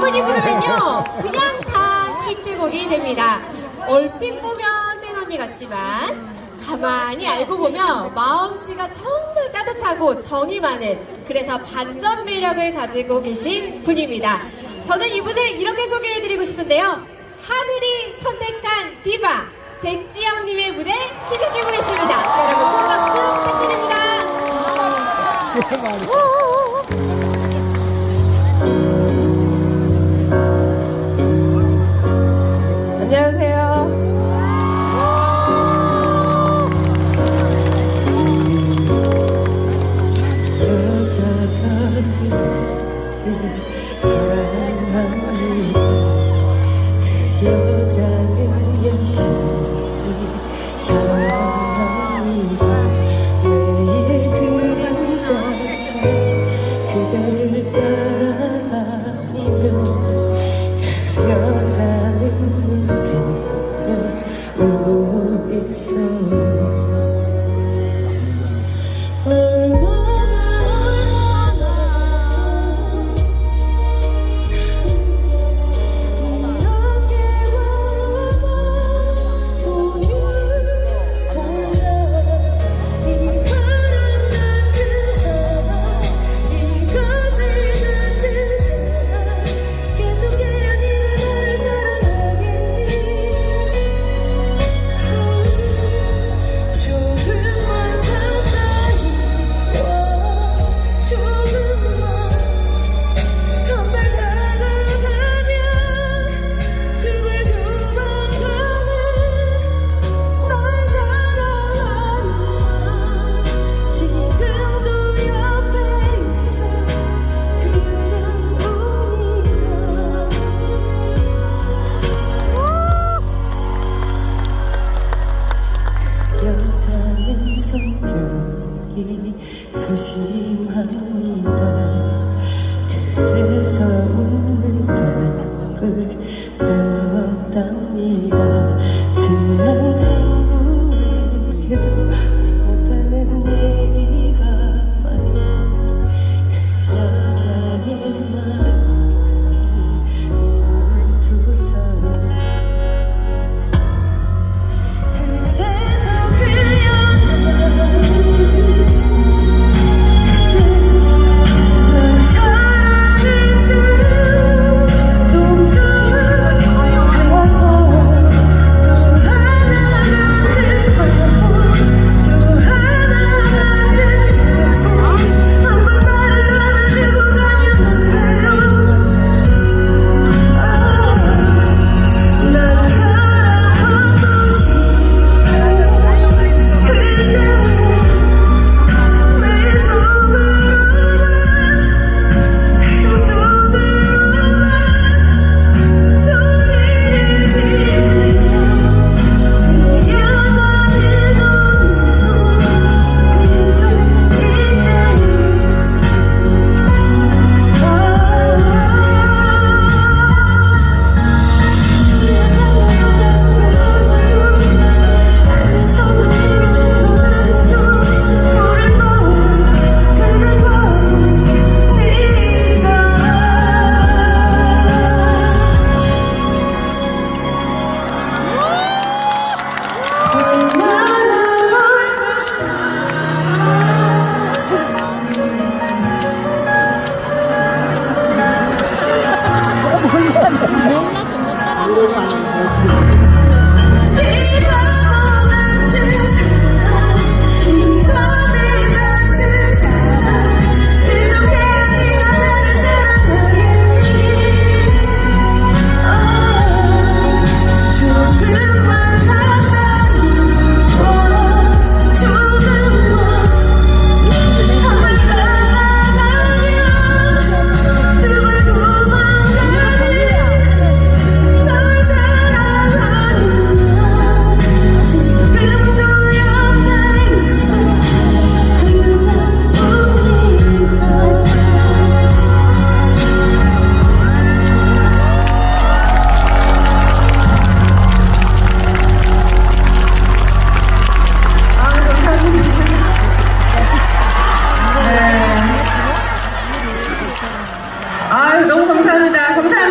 분이 부르면요. 그냥 다 히트곡이 됩니다. 얼핏 보면 센 언니 같지만 가만히 알고 보면 마음씨가 정말 따뜻하고 정이 많은 그래서 반전 매력을 가지고 계신 분입니다. 저는 이분을 이렇게 소개해드리고 싶은데요. 하늘이 선택한 디바 백지영님의 무대 시작해보겠습니다. 여러분 큰 박수 부탁드립니다.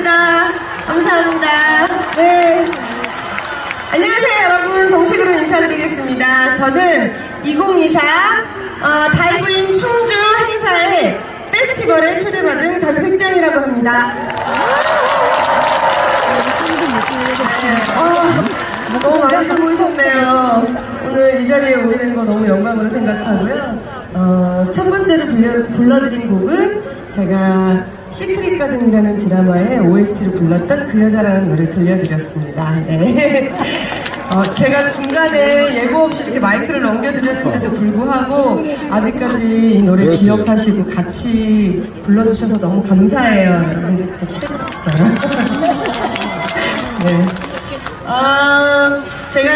감사합니다. 감사합니다. 네. 안녕하세요, 여러분. 정식으로 인사드리겠습니다. 저는 2024 어, 다이브인 충주 행사의 페스티벌에 초대받은 가수 획장이라고 합니다. 어, 너무 많이들 모이셨네요. 오늘 이 자리에 오게 된 거 너무 영광으로 생각하고요. 어, 첫 번째로 불러, 불러드린 곡은 제가 시크릿 가든이라는 드라마의 OST로 불렀던 그 여자라는 노래 들려드렸습니다. 네. 어, 제가 중간에 예고 없이 이렇게 마이크를 넘겨드렸는데도 불구하고 아직까지 이 노래. 기억하시고 같이 불러주셔서 너무 감사해요. 여러분들 더 최고였어요. 네. 어, 제가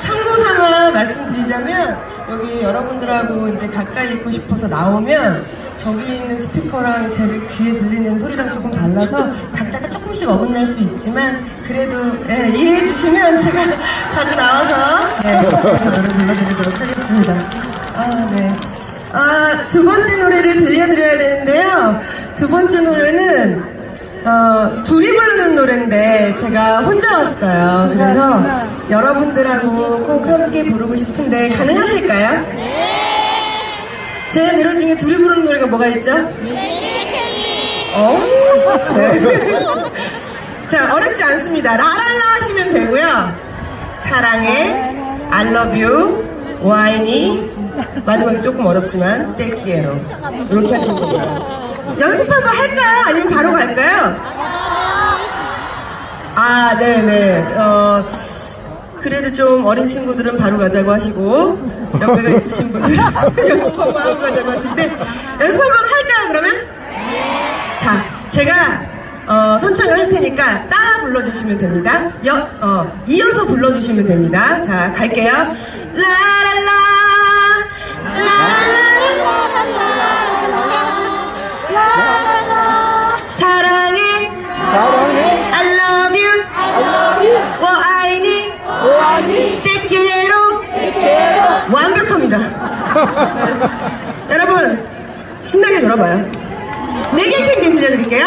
참고 삼아 말씀드리자면 여기 여러분들하고 이제 가까이 있고 싶어서 나오면 저기 있는 스피커랑 제 귀에 들리는 소리랑 조금 달라서 각자가 조금씩 어긋날 수 있지만 그래도 예, 이해해 주시면 제가 자주 나와서 네, 노래 불러드리도록 하겠습니다. 아, 네. 아, 두 번째 노래를 들려드려야 되는데요. 두 번째 노래는 어, 둘이 부르는 노래인데 제가 혼자 왔어요. 그래서 여러분들하고 꼭 함께 부르고 싶은데 가능하실까요? 네. 제 노래 중에 둘이 부르는 노래가 뭐가 있죠? 어? 네. 자, 어렵지 않습니다. 라랄라 하시면 되고요. 사랑해, I love you, 와인이, 마지막에 조금 어렵지만, 떼끼에로. 이렇게 하시면 됩니다. 연습 한번 할까요? 아니면 바로 갈까요? 아, 네네. 어, 그래도 좀 어린 친구들은 바로 가자고 하시고, 연배가 있으신 분들은 연습 한번 하고 가자고 하시는데, 연습 한번 할까요, 그러면? 자, 제가, 어, 선창을 할 테니까 따라 불러주시면 됩니다. 여, 어, 이어서 불러주시면 됩니다. 자, 갈게요. 라랄라, 라랄라, 사랑해, 사랑해 오아니 떼끼레로, 완벽합니다. 여러분, 신나게 놀아봐요. 네 개 캔디 들려드릴게요.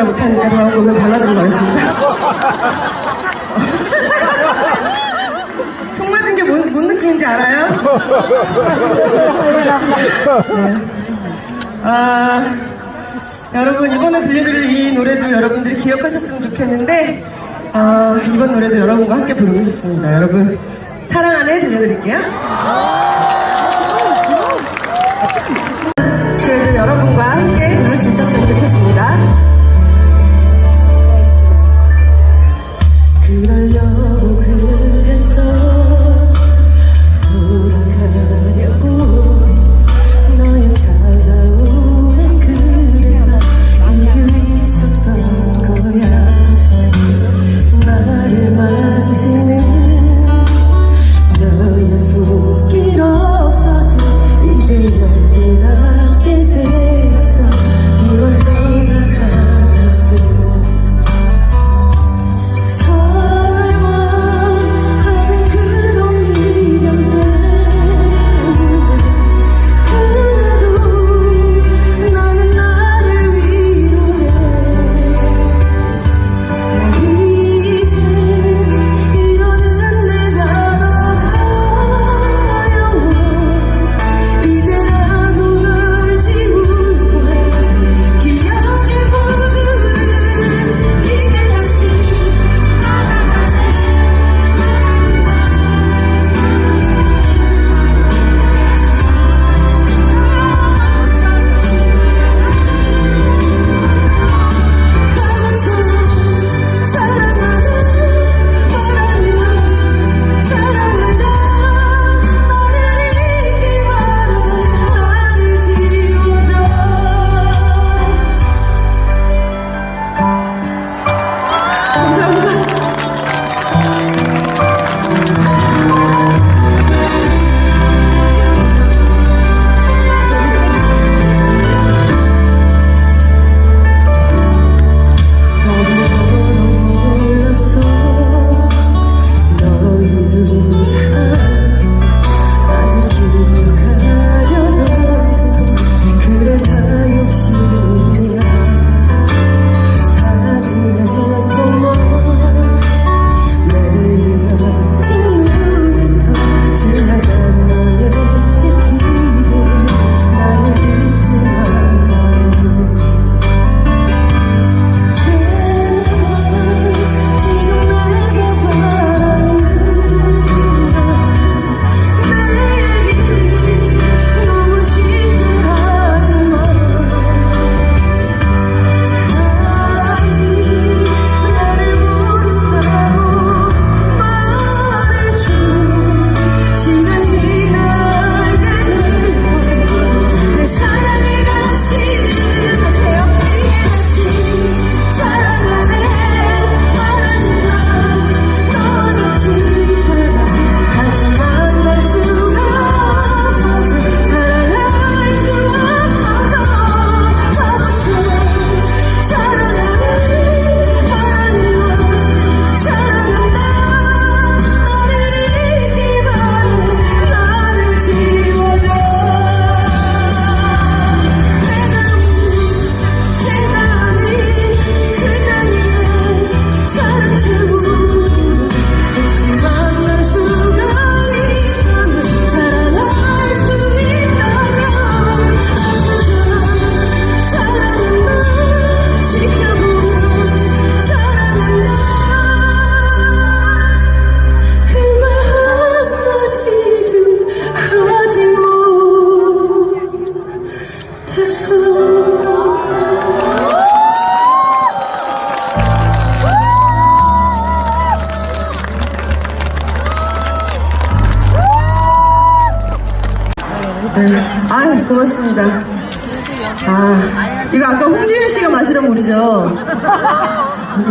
연달아 못하니까 다음 곡은 발라드로 가겠습니다. 총 맞은 게 뭔, 뭔 느낌인지 알아요? 네. 아, 여러분, 이번에 들려드릴 이 노래도 여러분들이 기억하셨으면 좋겠는데, 아, 이번 노래도 여러분과 함께 부르고 싶습니다. 여러분, 사랑 안에 들려드릴게요. 그래도 여러분과 함께 부를 수 있었으면 좋겠습니다.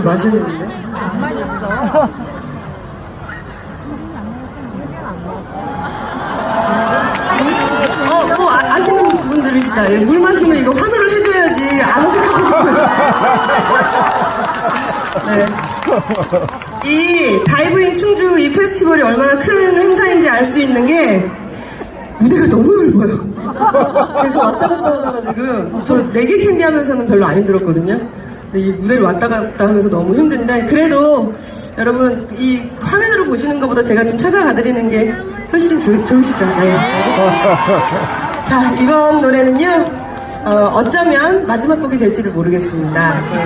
이거 마셨는데? 어, 뭐 아, 아시는 분들이시다. 예, 물 마시면 이거 환호를 해줘야지 안 어색하거든요. 네. 이 다이브인 충주 이 페스티벌이 얼마나 큰 행사인지 알 수 있는 게 무대가 너무 넓어요. 그래서 왔다 갔다 하다가 지금 저 네 개 캔디 하면서는 별로 안 힘들었거든요. 이 무대를 왔다 갔다 하면서 너무 힘든데 그래도 여러분 이 화면으로 보시는 것보다 제가 좀 찾아가 드리는 게 훨씬 좋, 좋으시죠? 네. 자 이번 노래는요. 어, 어쩌면 마지막 곡이 될지도 모르겠습니다. 네.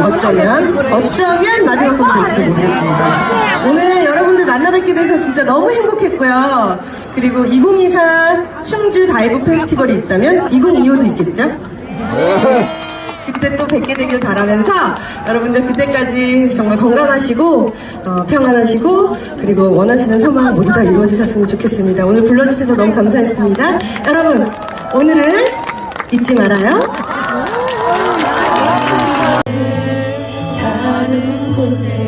어쩌면 어쩌면 마지막 곡이 될지도 모르겠습니다. 오늘 여러분들 만나 뵙게 돼서 진짜 너무 행복했고요. 그리고 2024 충주 다이브 페스티벌이 있다면 2025도 있겠죠? 그때 또 뵙게 되길 바라면서 여러분들 그때까지 정말 건강하시고 어, 평안하시고 그리고 원하시는 소망 모두 다 이루어지셨으면 좋겠습니다. 오늘 불러주셔서 너무 감사했습니다. 여러분 오늘을 잊지 말아요. 다른 곳에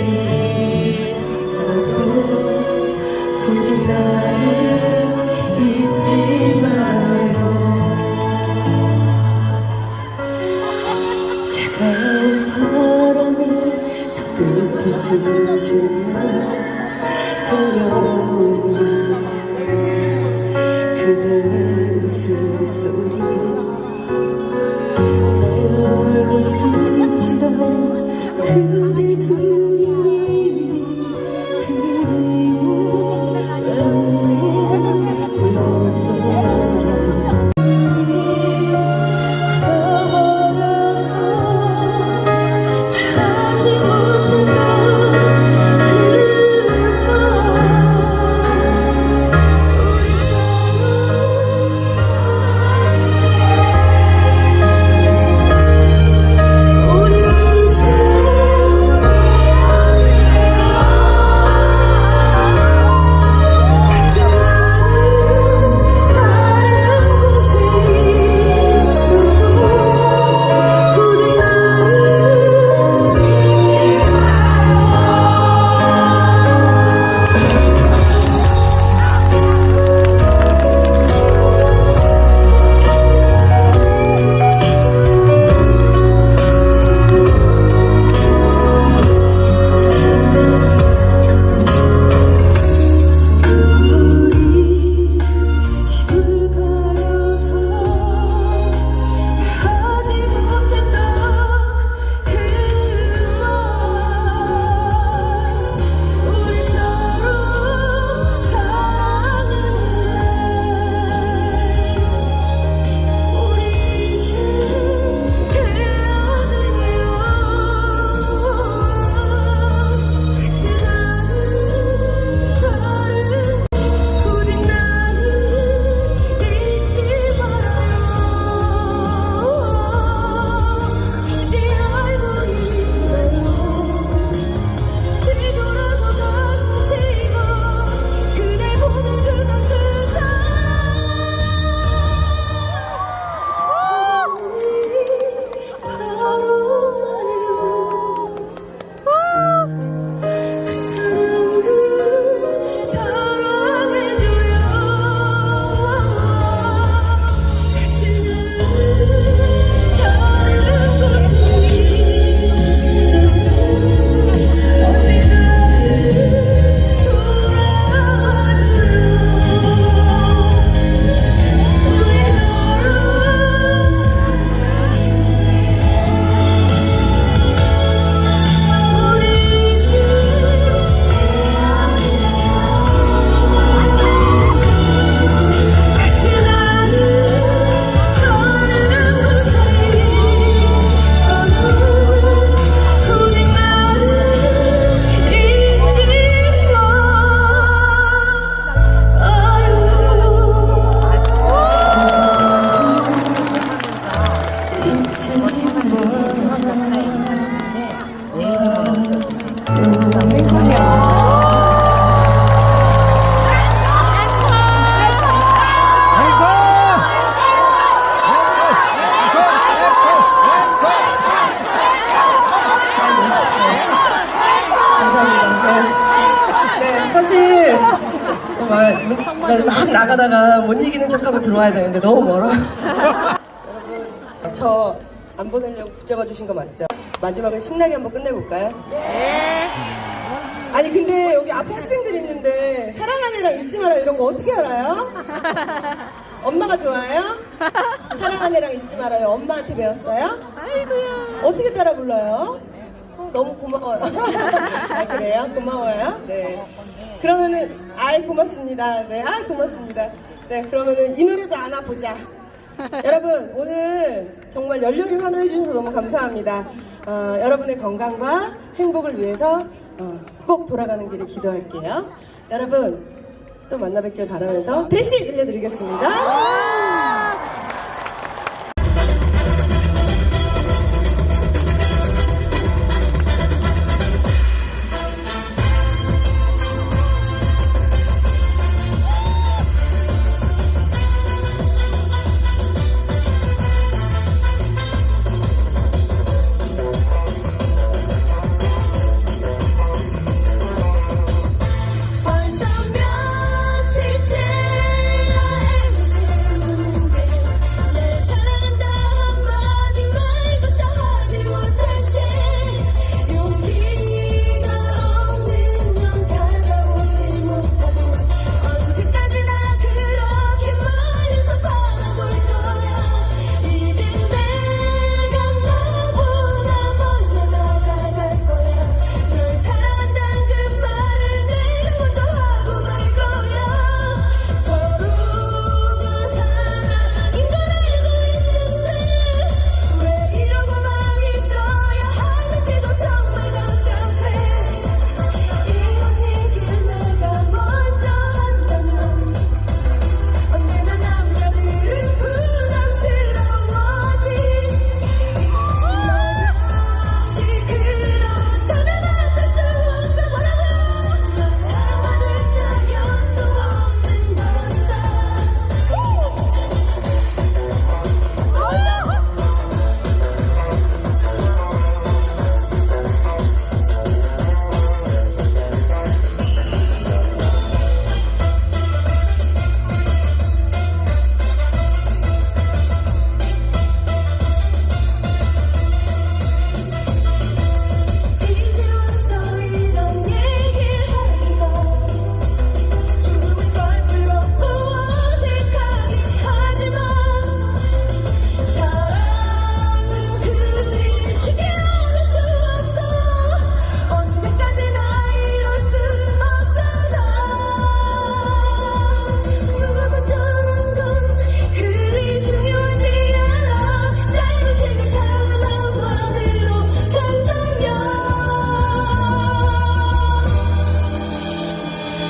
어, 막, 막 나가다가 못 이기는 척하고 들어와야 되는데 너무 멀어. 여러분, 저 안 보내려고 붙잡아 주신 거 맞죠? 마지막에 신나게 한번 끝내볼까요? 네. 아니 근데 여기 앞에 학생들 있는데 사랑하는 애랑 잊지 마라 이런 거 어떻게 알아요? 엄마가 좋아해요? 사랑하는 애랑 잊지 말아요. 엄마한테 배웠어요? 아이고야. 어떻게 따라 불러요? 너무 고마워요. 아, 그래요? 고마워요? 네. 그러면은, 아이, 고맙습니다. 네, 아, 고맙습니다. 네, 그러면은 이 노래도 안아보자. 여러분, 오늘 정말 열렬히 환호해 주셔서 너무 감사합니다. 어, 여러분의 건강과 행복을 위해서 어, 꼭 돌아가는 길을 기도할게요. 여러분, 또 만나 뵙길 바라면서 대시 들려드리겠습니다.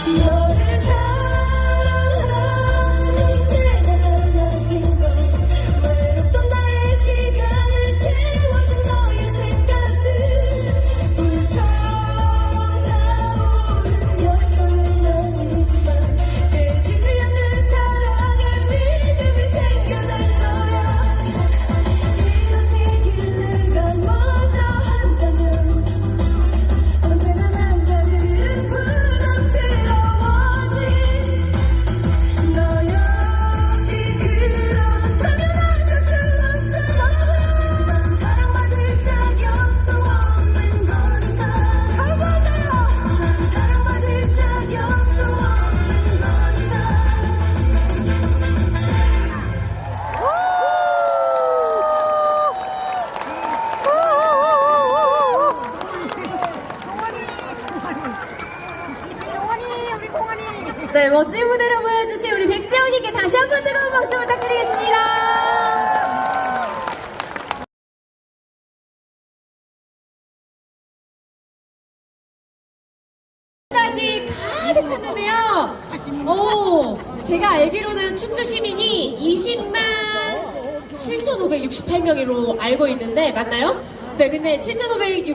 너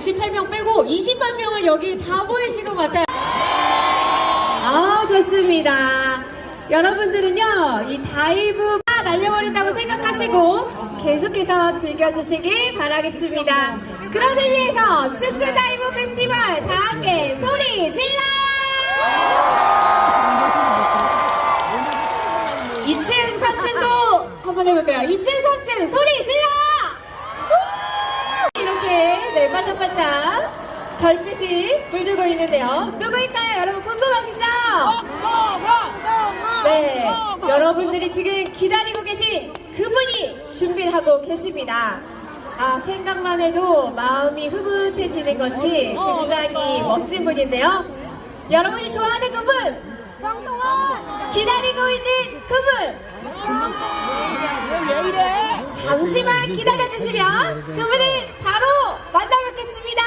7,568명 빼고 20만 명은 여기 다 모이신 것 같아요. 아, 좋습니다. 여러분들은요, 이 다이브 다 날려버린다고 생각하시고 계속해서 즐겨주시길 바라겠습니다. 그런 의미에서 축제 다이브 페스티벌 다 함께 소리 질러! 2층, 3층도 한번 해볼까요? 2층, 3층 소리 질러! 우! 이렇게 네 반짝반짝 별빛이 불들고 있는데요. 누구일까요? 여러분 궁금하시죠? 네, 여러분들이 지금 기다리고 계신 그분이 준비를 하고 계십니다. 아, 생각만 해도 마음이 흐뭇해지는 것이 굉장히 멋진 분인데요. 여러분이 좋아하는 그분! 기다리고 있는 그분! 잠시만 기다려주시면 그분이 바로 만나뵙겠습니다.